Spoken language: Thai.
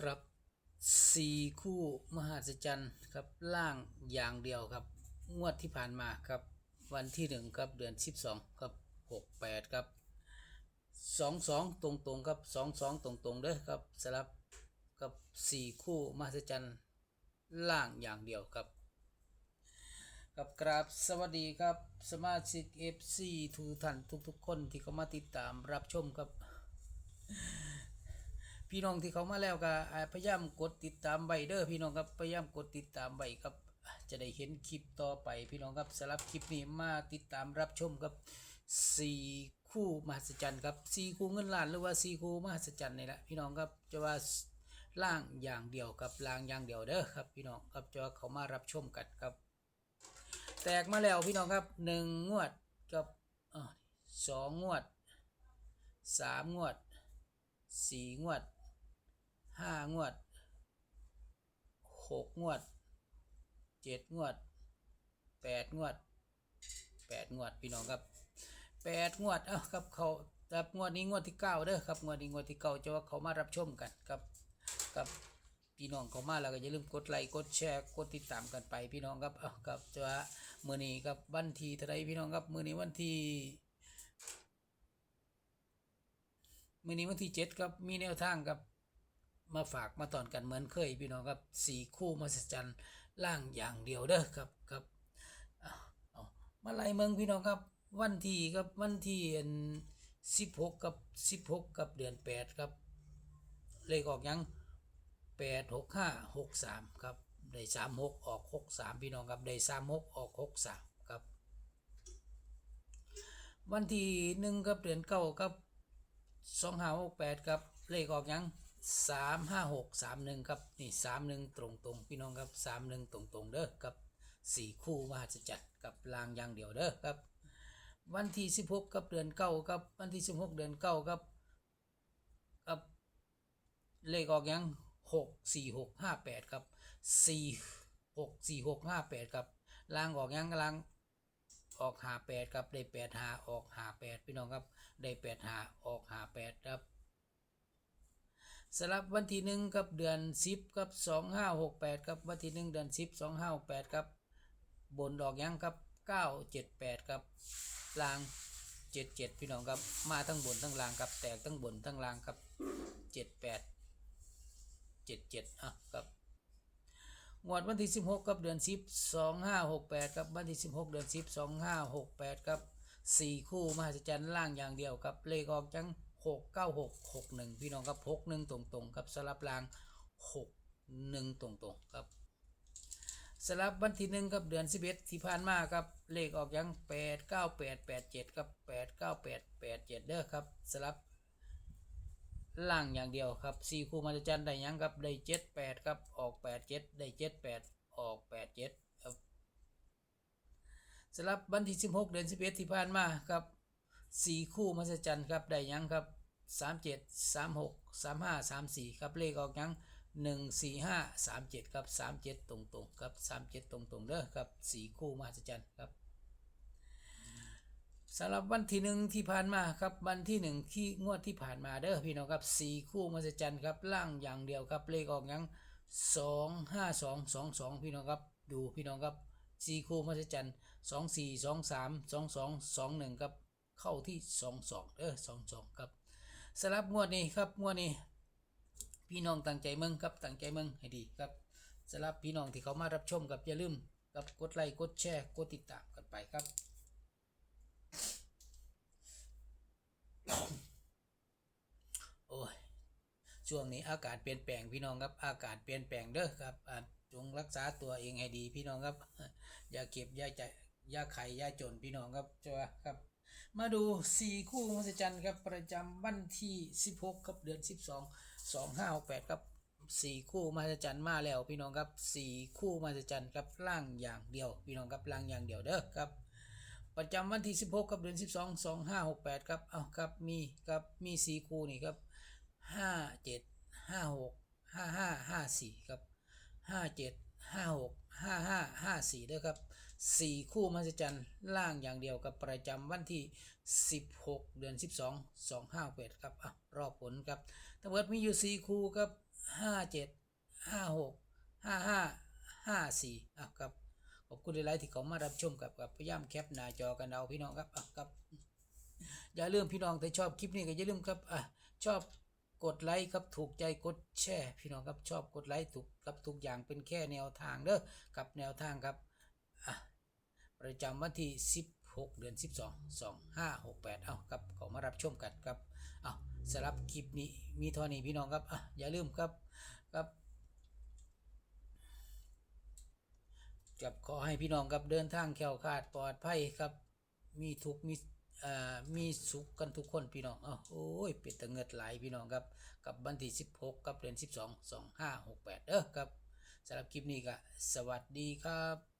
ครับสี่คู่มหัศจรรย์ครับล่างอย่างเดียวครับ งวดที่ผ่านมาครับ วันที่หนึ่งครับเดือนสิบสองครับหกแปดครับสองสองตรงตรงครับสองสองตรงตรงเด้อครับสลับกับสี่คู่มหัศจรรย์ล่างอย่างเดียวครับกับกราบสวัสดีครับสมาชิก FC ทุกท่านทุกๆคนที่เข้ามาติดตามรับชมครับ พี่น้องที่เขามาแล้วก็พยายามกดติดตามไว้เด้อพี่น้องครับพยายามกดติดตามไว้ครับ จะได้เห็นคลิปต่อไป พี่น้องครับสำหรับคลิปนี้มาติดตามรับชมครับสี่คู่มหัศจรรย์ครับสี่คู่เงินล้านหรือว่าสี่คู่มหัศจรรย์นี่แหละพี่น้องครับจะว่าล่างอย่างเดียวกับล่างอย่างเดียวเด้อครับ พี่น้องครับจะว่าเขามารับชมกันครับ แตกมาแล้วพี่น้องครับหนึ่งงวดกับสองงวดสามงวดสี่งวด ห้างวดหกงวดเจ็ดงวดแปดงวดแปดงวดพี่น้องครับแปดงวดเอ้าครับเขาครับงวดนี้งวดที่เก้าเด้อครับงวดนี้งวดที่เก้าจะว่าเขามารับชมกันครับกับพี่น้องเขามาแล้วก็อย่าลืมกดไลค์กดแชร์กดติดตามกันไปพี่น้องครับเอ้าครับจะว่ามือนี้ครับวันที่เท่าไรพี่น้องครับมือนี้วันที่มือนี้วันที่เจ็ดครับมีแนวทางครับ มาฝากมาตอนกันเหมือนเคยพี่น้องครับสี่คู่มหัศจรรย์ล่างอย่างเดียวเด้อครับครับเอาเอามาไล่เมืองพี่น้องครับ วันที่ครับวันที่สิบหกกับสิบหกกับเดือนแปดครับ เลขออกยังแปดหกห้าหกสามครับได้สามหกออกหกสามพี่น้องครับได้สามหกออกหกสามครับ วันที่หนึ่งครับเดือนเก้าครับสองห้าหกแปดครับเลขออกยัง สามห้าหกสามหนึ่งครับนี่สามหนึ่งตรงตรงพี่น้องครับสามหนึ่งตรงตรงเด้อครับสี่คู่มหัศจรรย์กับลางอย่างเดียวเด้อครับ วันที่สิบหกครับเดือนเก้าครับวันที่สิบหกเดือนเก้าครับครับเลขออกยังหกสี่หกห้าแปดครับสี่หกสี่หกห้าแปดครับลางออกยังลางออกหาแปดครับได้แปดหาออกหาแปดพี่น้องครับได้แปดหาออกหาแปดครับ สำหรับวันที่หนึ่งครับเดือนสิบครับสองห้าหกแปดครับวันที่หนึ่งเดือนสิบสองห้าแปดครับบนดอกยังครับเก้าเจ็ดแปดครับล่างเจ็ดเจ็ดพี่น้องครับมาทั้งบนทั้งล่างครับแตกทั้งบนทั้งล่างครับเจ็ดแปดเจ็ดเจ็ดอะครับงวดวันที่สิบหกกับเดือนสิบสองห้าหกแปดครับวันที่สิบหกเดือนสิบสองห้าหกแปดครับสี่คู่มหัศจรรย์ล่างอย่างเดียวครับเลขออกจัง หกเก้าหกหกหนึ่งพี่น้องครับหกหนึ่งตรงตรงๆครับสลับล่างหกหนึ่งตรงตรงๆ ครับสลับวันที่หนึ่งครับเดือนสิบเอ็ดที่ผ่านมาครับเลขออกยังแปดเก้าแปดแปดเจ็ดครับแปดเก้าแปดแปดเจ็ดเด้อครับสลับล่างอย่างเดียวครับสี่คู่มาจันได้ยังครับได้เจ็ดแปดครับออกแปดเจ็ดได้เจ็ดแปดออกแปดเจ็ดครับสำหรับวันที่สิบหกเดือนสิบเอ็ดที่ผ่านมาครับ สี่คู่มาจันครับได้ยังครับสามเจ็ดสามหกสามห้าสามสี่ครับเลขออกยังหนึ่งสี่ห้าสามเจ็ดครับสามเจ็ดตรงตรงครับสามเจ็ดตรงตรงเด้อครับสี่คู่มาจันครับสำหรับวันที่หนึ่งที่ผ่านมาครับวันที่หนึ่งที่งวดที่ผ่านมาเด้อพี่น้องครับสี่คู่มหัศจรรย์ครับล่างอย่างเดียวครับเลขออกยังสองห้าสองสองสองพี่น้องครับดูพี่น้องครับสี่คู่มหัศจรรย์สองสี่สองสามสองสองสองหนึ่งครับ เข้าที่สองสองเออสองสองครับสำหรับงวดนี้ครับงวดนี้พี่น้องตั้งใจมืองครับตั้งใจมืองให้ดีครับสำหรับพี่น้องที่เขามารับชมกับอย่าลืมกับกดไลค์กดแชร์กดติดตามกันไปครับ โอ้ยช่วงนี้อากาศเปลี่ยนแปลงพี่น้องครับอากาศเปลี่ยนแปลงเด้อครับจงรักษาตัวเองให้ดีพี่น้องครับ อย่าเก็บอย่าใจอย่าไข่อย่าจนพี่น้องครับจ้าครับ มาดูสี่คู่มหัศจรรย์ครับประจำวันที่ 16ครับเดือน 12 2568ครับสี่คู่มหัศจรรย์มาแล้วพี่น้องครับสี่คู่มหัศจรรย์ครับล่างอย่างเดียว พี่น้องครับล่างอย่างเดียวเด้อครับประจำวันที่ 16กับเดือน 12 2568ครับเอาครับมีครับมีสี่คู่นี่ครับห้าเจ็ดห้าหกห้าห้าห้าสี่ครับห้าเจ็ดห้าหกห้าห้าห้าสี่ด้วยครับ สี่คู่มหัศจรรย์ล่างอย่างเดียวกับประจำวันที่สิบหกเดือนสิบสองสองห้าแปดครับอะรอบผลครับทั้งหมดมีอยู่สี่คู่ครับห้าเจ็ดห้าหกห้าห้าห้าสี่อะครับขอบคุณหลายๆที่เขามารับชมกับกับพยายามแคปหน้าจอกันเอาพี่น้องครับอะครับอย่าลืมพี่น้องถ้าชอบคลิปนี้ก็อย่าลืมครับอะชอบกดไลค์ครับถูกใจกดแชร์พี่น้องครับชอบกดไลค์ถูกครับทุกอย่างเป็นแค่แนวทางเด้อกับแนวทางครับ ประจำวันที่ 16 เดือน 12 2568 เอาครับเขามารับชมกันครับเอาสำหรับคลิปนี้มีเท่านี้พี่น้องครับอะอย่าลืมครับครับกับขอให้พี่น้องครับเดินทางแคล้วคลาดปลอดภัยครับ มีทุกมีเอ่อมีสุขกันทุกคนพี่น้องอ้าโอ้ยเป็ดตะเงิดไหลายพี่น้องครับกับวันที่ 16 กับเดือน 12 2568เด้อครับสำหรับคลิปนี้ก็สวัสดีครับ